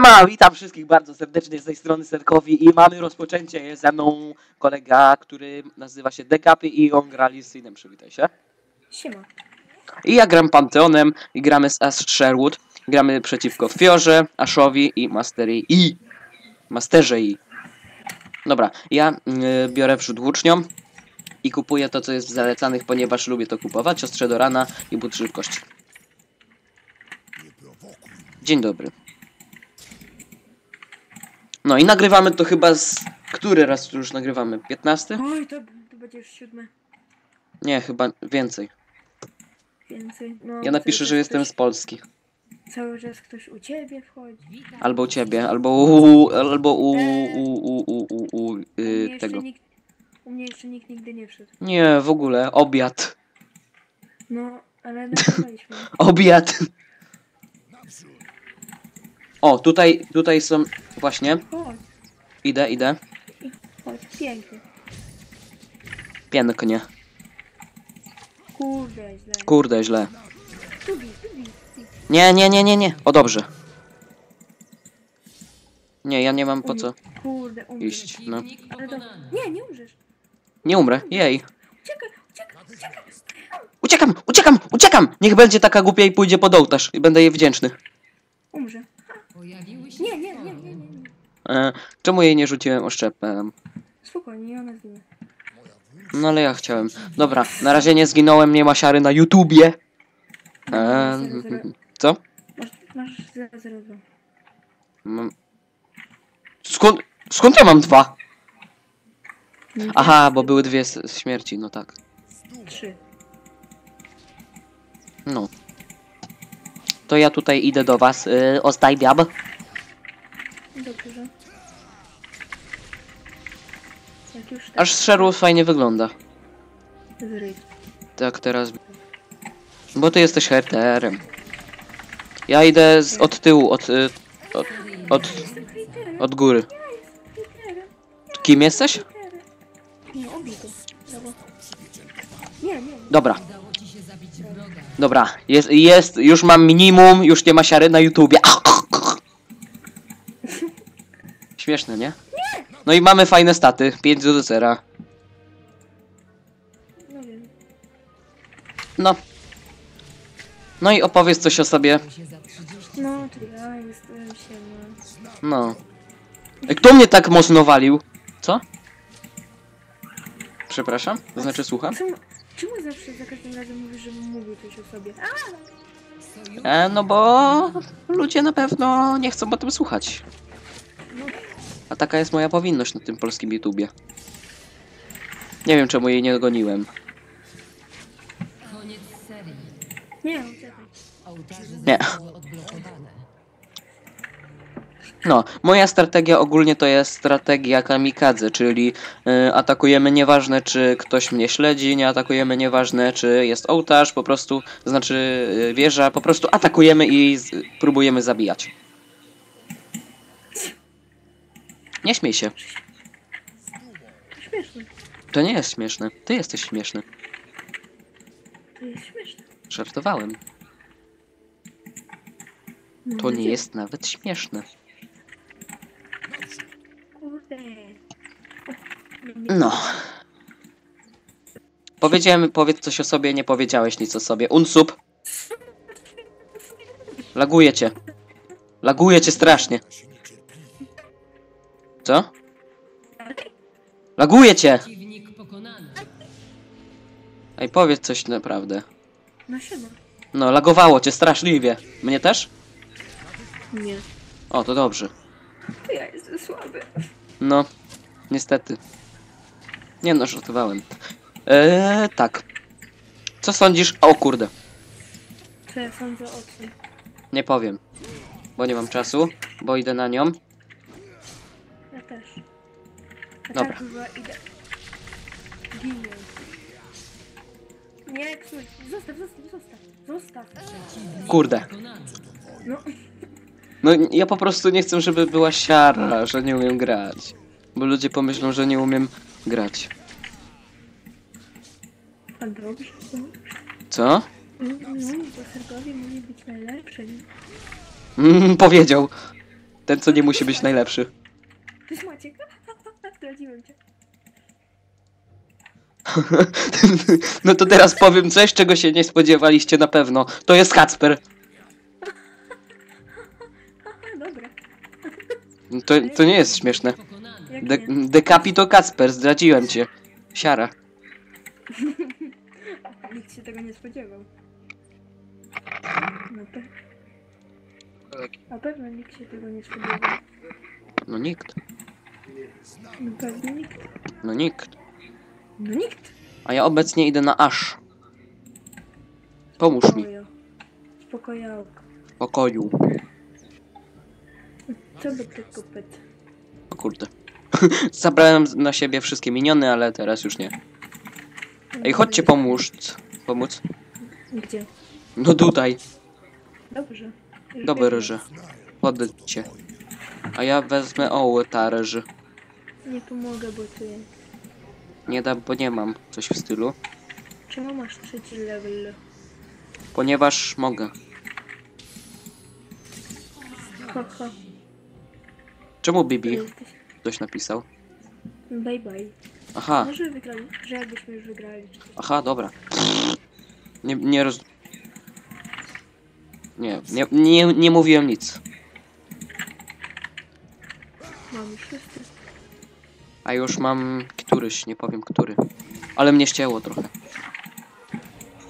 Siema, witam wszystkich bardzo serdecznie z tej strony Serkowi i mamy rozpoczęcie. Jest ze mną kolega, który nazywa się Dekapy i on gra Lisinem, przywitaj się. Siema. I ja gram Panteonem i gramy z Ash Sherwood. Gramy przeciwko Fiorze, Ashowi i Mastery I. Masterze I. Dobra, ja y, biorę wrzód włócznią i kupuję to, co jest w zalecanych, ponieważ lubię to kupować. Ostrze do rana i but szybkości. Dzień dobry. No i nagrywamy to chyba z... Który raz tu już nagrywamy? 15? Oj, to, to będzie już siódme. Nie, chyba więcej. Więcej. No, Ja napiszę, że jestem z Ktoś, Polski. cały czas ktoś u ciebie wchodzi. Albo u ciebie, albo u, albo u, u, u, u, u, u u, y, jeszcze tego. Nikt, u mnie jeszcze nikt nigdy nie wszedł. Nie, w ogóle, obiad. No, ale nagrywaliśmy. Obiad. O, tutaj, tutaj są, właśnie, Chodź, idę, idę. chodź, pięknie. Pięknie. Kurde, źle. Kurde, źle. Tu bij, tu bij, bij. Nie, nie, nie, nie, nie. O, dobrze. Nie, ja nie mam po co Kurde, umrzesz. iść, no. Ale do... Nie, nie umrzesz. Nie umrę, jej. Uciekaj, uciekaj, uciekaj. Uciekam, uciekam, uciekam! Niech będzie taka głupia i pójdzie pod ołtarz i będę jej wdzięczny. Umrze. Pojawiły się Nie, nie, nie, nie, nie. nie. E, czemu jej nie rzuciłem oszczepem? Spokojnie, ona zginie. No ale ja chciałem. Dobra, na razie nie zginąłem, nie ma siary na YouTubie. E, co? Masz, masz 0, 0, Mam- Skąd, skąd ja mam dwa? Aha, bo były dwie s- śmierci, no tak. 3. No. To ja tutaj idę do was. Yy, Ostajbiab. Dobrze. Jak już tak Aż Sherwood fajnie wygląda. zryj. Tak teraz. Bo ty jesteś herterem. Ja idę z, od tyłu, od, y, od, od, od góry. Kim jesteś? Nie. Dobra, wroga. dobra. Jest, jest, już mam minimum, już nie ma siary na YouTubie. Śmieszne, nie? No i mamy fajne staty. 5 do 0. No. No. No i opowiedz coś o sobie. Się za 30 No, to ja jestem siema. No. Ej, Kto mnie tak mocno walił? Co? Przepraszam? To znaczy słucham? Czemu, czemu zawsze za każdym razem mówisz, żebym mówił coś o sobie? A, E, no bo ludzie na pewno nie chcą o tym słuchać. no, A taka jest moja powinność na tym polskim YouTubie. Nie wiem czemu jej nie goniłem. koniec serii. nie, Nie. zostały odblokowane. No, moja strategia ogólnie to jest strategia kamikadze, czyli y, atakujemy nieważne czy ktoś mnie śledzi, nie atakujemy nieważne czy jest ołtarz, po prostu, znaczy y, wieża, po prostu atakujemy i z, próbujemy zabijać. Nie śmiej się, To śmieszne. to nie jest śmieszne, ty jesteś śmieszny. To jest śmieszne. Żartowałem, No, to nie jest nawet śmieszne. Kurde. No. Powiedziałem, powiedz coś o sobie, nie powiedziałeś nic o sobie. Unsub. Laguje cię. Laguje cię strasznie. Co? Laguje cię! Przeciwnik pokonany. Ej, powiedz coś naprawdę. No siema. No, lagowało cię straszliwie. Mnie też? Nie. O, to dobrze. To ja jestem słaby. No, niestety. Nie no, żartowałem. Eee, tak. Co sądzisz? O kurde. Co ja sądzę o tym? Nie powiem. Bo nie mam czasu, bo idę na nią. Dobra. Idę. Nie, ksuj. Zostaw, zostaw, zostaw. Zostaw. Kurde. No. No ja po prostu nie chcę, żeby była siara, że nie umiem grać. Bo ludzie pomyślą, że nie umiem grać. A dobrze. Co? No, Sergowie być. Mm, powiedział. Ten, co nie musi być najlepszy. To jest Maciek. Zdradziłem cię. No to teraz powiem coś, czego się nie spodziewaliście na pewno. To jest Kacper. Haha, dobra. To, to nie jest śmieszne. Jak De nie? Decapito Kacper, zdradziłem cię. Siara. Nikt się tego nie spodziewał. Na, pe na pewno nikt się tego nie spodziewał. No nikt. Nikt. No nikt. No nikt. A ja obecnie idę na Ash. Pomóż mi. Spokoju. W pokoju. Co by tylko pyt? O kurde. Zabrałem na siebie wszystkie miniony, ale teraz już nie. Ej, chodźcie pomóż. Pomóc? Gdzie? No tutaj. Dobrze. Dobrze. Chodźcie. A ja wezmę ołtarz. Nie pomogę, bo ty... Nie dam, bo nie mam. Coś w stylu. Czemu masz trzeci level? Ponieważ mogę. Ha, ha. Czemu Bibi jesteś... ktoś napisał? Bye bye. Aha, Może wygrali, że jakbyśmy już wygrali. aha, dobra. Nie, nie roz... Nie, nie, nie, nie mówiłem nic. Mam już wszyscy. A już mam któryś, nie powiem który. Ale mnie ścięło trochę.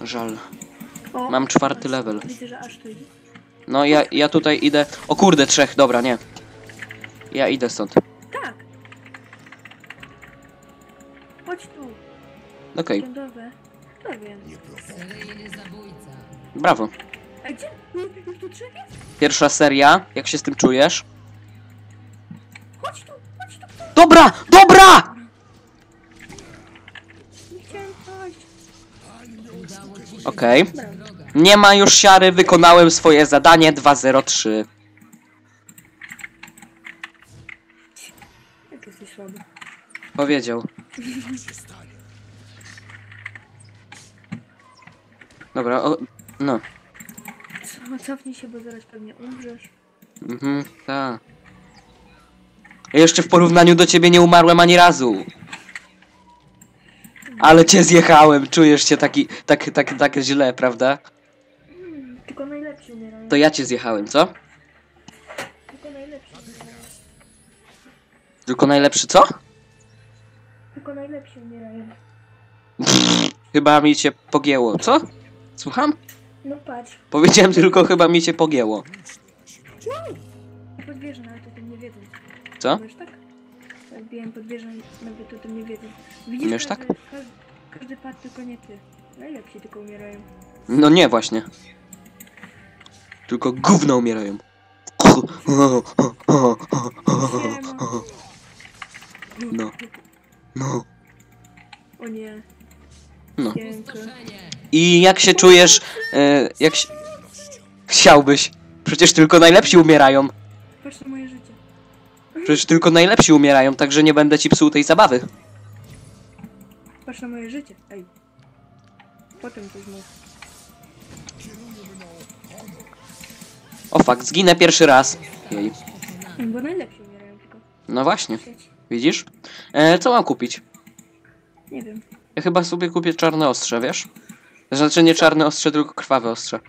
Żal. O, Mam czwarty level. Widzę, że aż tu idzie. No ja, ja tutaj idę... O kurde, trzech, dobra, nie. Ja idę stąd. Tak! Chodź tu, Okej, lądowe. No wiem. Seryjny zabójca. brawo. A gdzie? Już- Już tu trzech jest? Pierwsza seria, jak się z tym czujesz? Chodź tu, chodź tu. Dobra, dobra! Okej. wroga. Nie ma już siary, wykonałem swoje zadanie 203. Jak jesteś słaby. Powiedział. Dobra, o, no. Co, cofnij się, bo zaraz pewnie umrzesz. Mhm, tak. Ja jeszcze w porównaniu do ciebie nie umarłem ani razu. Ale cię zjechałem, czujesz się taki, tak, tak, tak źle, prawda? Tylko najlepsi umierają. To ja cię zjechałem, co? Tylko najlepsi umierają. Tylko najlepszy co? Tylko najlepsi umierają. Chyba mi cię pogięło, co? Słucham? No patrz. Powiedziałem tylko chyba mi cię pogięło. Pod wieżę nawet o tym nie wiedzą. Co? Wiesz tak? Jak biłem pod nawet o tym nie wiedzą. Widzisz, Umiesz tak? każdy, każdy, każdy padł, tylko nie ty. Najlepsi tylko umierają. No nie, właśnie. Tylko gówno umierają. No. No. O nie. No. Piękno. I jak się czujesz, e, jak się... Chciałbyś. Przecież tylko najlepsi umierają. Patrz na moje życie. Przecież tylko najlepsi umierają, także nie będę ci psuł tej zabawy. Patrz na moje życie. Ej. Potem coś mów. O fuck, zginę pierwszy raz. Jej. Pokonany. Bo najlepsi umierają tylko. No właśnie, widzisz? E, co mam kupić? Nie wiem. Ja chyba sobie kupię czarne ostrze, wiesz? Znaczy nie czarne ostrze, tylko krwawe ostrze.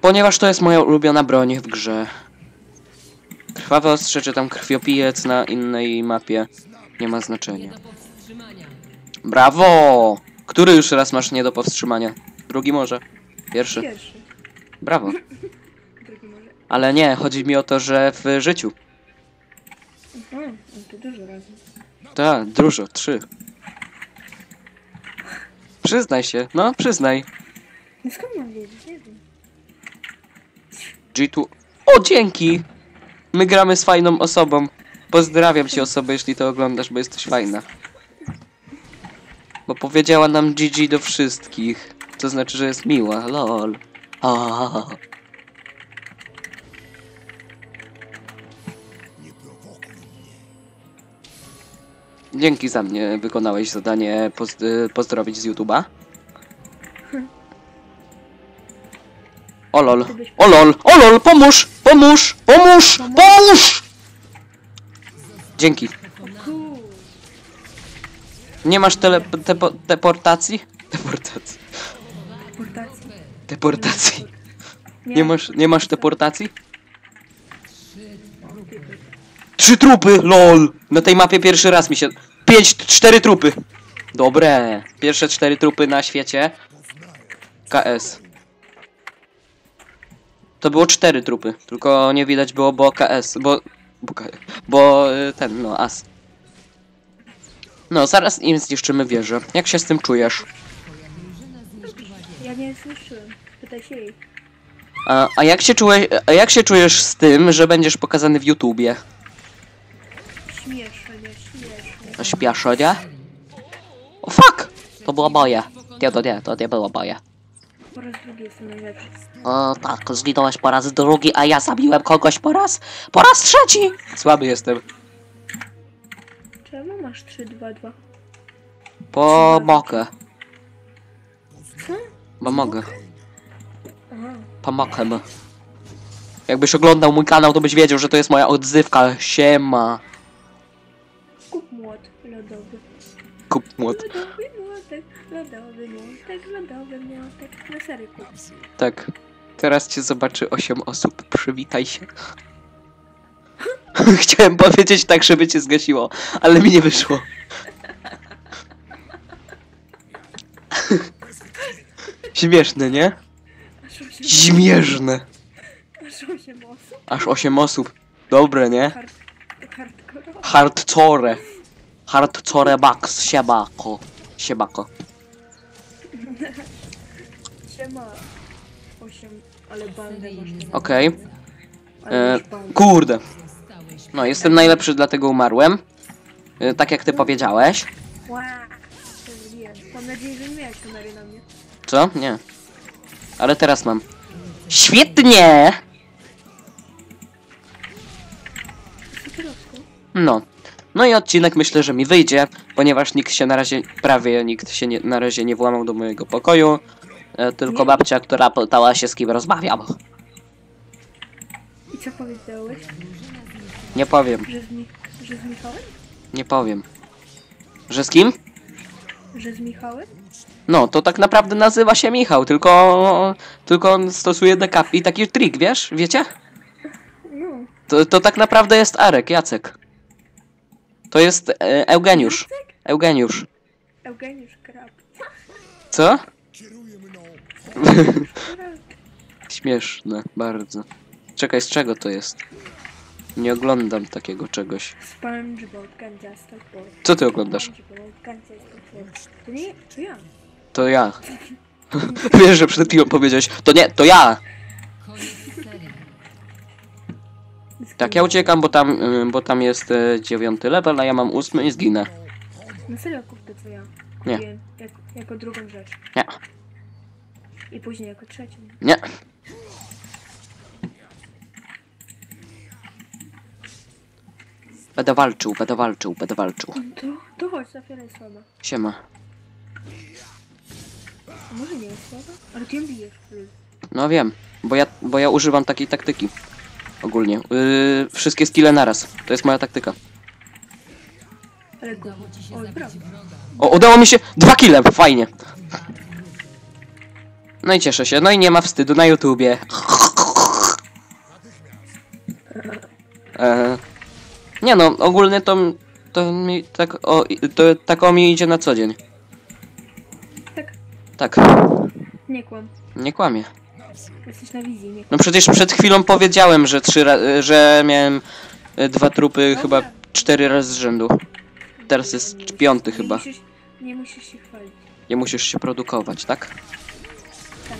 Ponieważ to jest moja ulubiona broń w grze. Krwawe ostrze czy tam krwiopijec na innej mapie nie ma znaczenia. Brawo! Który już raz masz nie do powstrzymania? Drugi może? Pierwszy? pierwszy. Brawo. Drugi może. Ale nie, chodzi mi o to, że w życiu. Aha, to dużo razy. Tak, dużo, trzy. Przyznaj się, no przyznaj. No skąd mam wiedzieć? Nie wiem. G2. O, dzięki! My gramy z fajną osobą. Pozdrawiam cię osobę, jeśli to oglądasz, bo jesteś fajna. Bo powiedziała nam GG do wszystkich. To znaczy, że jest miła. Lol. Dzięki za mnie wykonałeś zadanie poz pozdrowić z YouTube'a. O lol, o lol, o lol, pomóż! Pomóż! Pomóż! Pomóż! Dzięki. Nie masz tele... Tepo, deportacji? Deportacji. Portacji. Deportacji. Nie masz, nie masz deportacji? Trzy trupy, lol! Na tej mapie pierwszy raz mi się... Pięć, cztery trupy! Dobre. Pierwsze cztery trupy na świecie. KS. To było cztery trupy, tylko nie widać było, bo KS, bo... Bo, bo y, ten, no, as. No, zaraz im zniszczymy wieżę. Jak się z tym czujesz? Ja nie słyszałem. Pytaj się jej. A, a, jak się czujesz, a jak się czujesz z tym, że będziesz pokazany w YouTubie? Śmiesznie, śmiesznie. To śpiaszo, nie? O fuck! To było moje. Nie, to nie, to nie było moje. Po raz drugi jestem najlepszy. O tak, zginąłeś po raz drugi, a ja zabiłem kogoś po raz... po raz trzeci! Słaby jestem. Czemu masz 3, 2, 2? Pomogę. Co? Pomogę. Aha. Pomogę mu. Jakbyś oglądał mój kanał, to byś wiedział, że to jest moja odzywka. Siema. Kup młot lodowy. Kup młot. Lodowy lodowy młotek, lodowy młotek. Na serio. Tak. Teraz cię zobaczy 8 osób. Przywitaj się. Chciałem powiedzieć tak, żeby cię zgasiło, ale mi nie wyszło. Śmieszne, nie? Aż 8, Śmieszne. aż 8 osób. Aż 8 osób. Dobre, nie? Hard, hardcore. Hardcore. Hardcore max. Siemako. Siemako. Siema. 8, ale bandę masz. nie? Okej. Ale E, masz bandę. Kurde. No, jestem najlepszy, dlatego umarłem. E, Tak jak ty powiedziałeś. Ła, to zrobiłem. Mam nadzieję, że nie miałeś kamery na mnie. Co? Nie. Ale teraz mam. Świetnie! No. No i odcinek myślę, że mi wyjdzie, ponieważ nikt się na razie, prawie nikt się nie, na razie nie włamał do mojego pokoju. E, tylko babcia, która pytała się z kim rozmawiam. I co powiedziałeś? Nie powiem, Że z, Mi- że z Michałem? nie powiem. Że z kim? Że z Michałem? No, to tak naprawdę nazywa się Michał, tylko, tylko on stosuje dekap i taki trik, wiesz? Wiecie? No. To, to tak naprawdę jest Arek, Jacek. To jest e, Eugeniusz. Eugeniusz. Eugeniusz Krab. Co? Śmieszne, bardzo. Czekaj, z czego to jest? Nie oglądam takiego czegoś. SpongeBob. Co ty oglądasz? To nie, to ja. To ja. Wiesz, że przed chwilą powiedziałeś, to nie, to ja! Tak, ja uciekam, bo tam, y, bo tam jest e, dziewiąty level, a ja mam ósmy i zginę. Na serio kup to co ja. Nie. Kupiłem Jako, jako drugą rzecz. Nie, I później jako trzecią. nie. Będę walczył, będę walczył, będę walczył. To, to chodź, Safiara jest słaba. Siema. A może nie jest słaba? Ale ty ją bijesz. No wiem, bo ja, bo ja używam takiej taktyki. Ogólnie. Yy, wszystkie skille naraz. To jest moja taktyka. Ale go. Udało ci się Oj, zabić brawo. wroga. O, udało mi się! Dwa kile! Fajnie! No i cieszę się. No i nie ma wstydu na YouTubie. E, nie no, ogólnie to, to mi tak o, to tak o mi idzie na co dzień. Tak, Tak, nie kłam. nie kłamie. Jesteś na wizji, nie No przecież przed chwilą powiedziałem, że trzy że miałem e, dwa trupy chyba cztery razy z rzędu. Teraz jest Nie piąty nie chyba. Musisz, nie musisz się chwalić. Nie musisz się produkować, tak? Tak.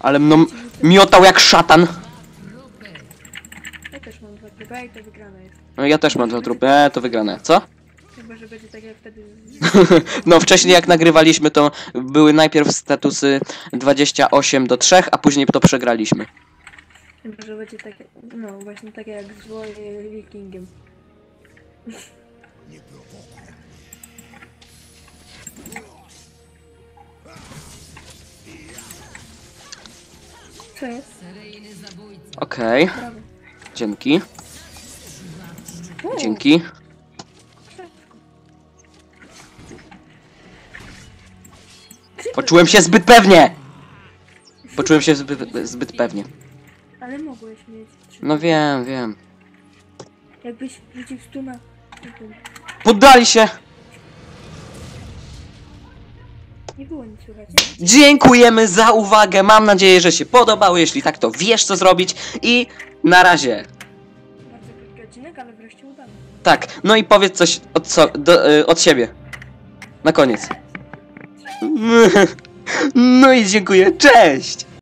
Ale mną miotał jak szatan. Ja też mam dwa tryby, i to wygrane jest. No ja też mam dwa trupy, e, to wygrane. Co? Chyba, że będzie tak jak wtedy. No wcześniej jak nagrywaliśmy to były najpierw statusy 28 do 3, a później to przegraliśmy. Chyba, że będzie tak. No, właśnie tak jak z Wikingiem. Co jest? Okej, Brawo. dzięki, dzięki. Poczułem się zbyt pewnie! Poczułem się zbyt, zbyt pewnie. Ale mogłeś mieć. No wiem, wiem. Jakbyś rzucił stuna. Poddali się! Nie było nic słychać. Dziękujemy za uwagę. Mam nadzieję, że się podobało. Jeśli tak, to wiesz co zrobić. I na razie. Bardzo krótki odcinek, ale wreszcie udany. Tak, no i powiedz coś od, co, do, y, od siebie. Na koniec. No i dziękuję. Cześć!